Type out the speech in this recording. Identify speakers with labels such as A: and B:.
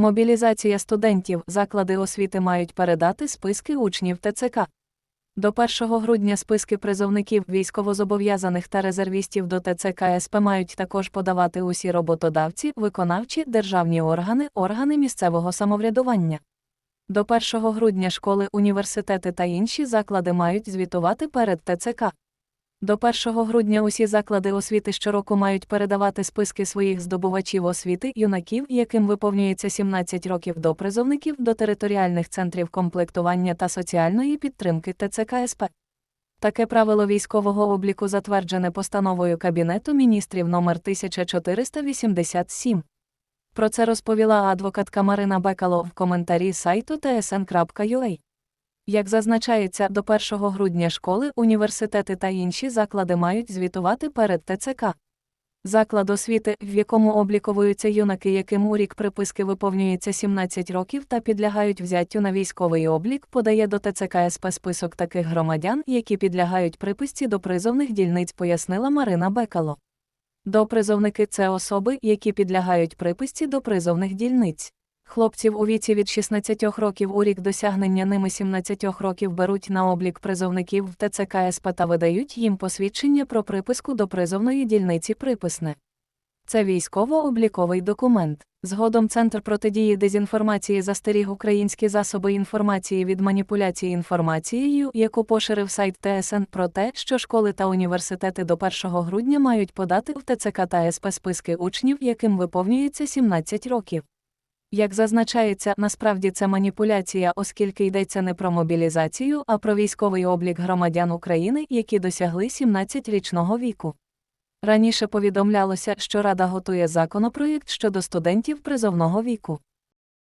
A: Мобілізація студентів, заклади освіти мають передати списки учнів ТЦК. До 1 грудня списки призовників військовозобов'язаних та резервістів до ТЦК СП мають також подавати усі роботодавці, виконавчі, державні органи, органи місцевого самоврядування. До 1 грудня школи, університети та інші заклади мають звітувати перед ТЦК. До 1 грудня усі заклади освіти щороку мають передавати списки своїх здобувачів освіти, юнаків, яким виповнюється 17 років до призовників до територіальних центрів комплектування та соціальної підтримки ТЦК СП. Таке правило військового обліку затверджене постановою Кабінету міністрів номер 1487. Про це розповіла адвокатка Марина Бекало в коментарі сайту tsn.ua. Як зазначається, до 1 грудня школи, університети та інші заклади мають звітувати перед ТЦК. Заклад освіти, в якому обліковуються юнаки, яким у рік приписки виповнюється 17 років та підлягають взяттю на військовий облік, подає до ТЦК СП список таких громадян, які підлягають приписці до призовних дільниць, пояснила Марина Бекало. Допризовники це особи, які підлягають приписці до призовних дільниць. Хлопців у віці від 16 років у рік досягнення ними 17 років беруть на облік призовників в ТЦК СП та видають їм посвідчення про приписку до призовної дільниці приписне. Це військово-обліковий документ. Згодом Центр протидії дезінформації застеріг українські засоби інформації від маніпуляції інформацією, яку поширив сайт ТСН про те, що школи та університети до 1 грудня мають подати в ТЦК та СП списки учнів, яким виповнюється 17 років. Як зазначається, насправді це маніпуляція, оскільки йдеться не про мобілізацію, а про військовий облік громадян України, які досягли 17-річного віку. Раніше повідомлялося, що Рада готує законопроєкт щодо студентів призовного віку.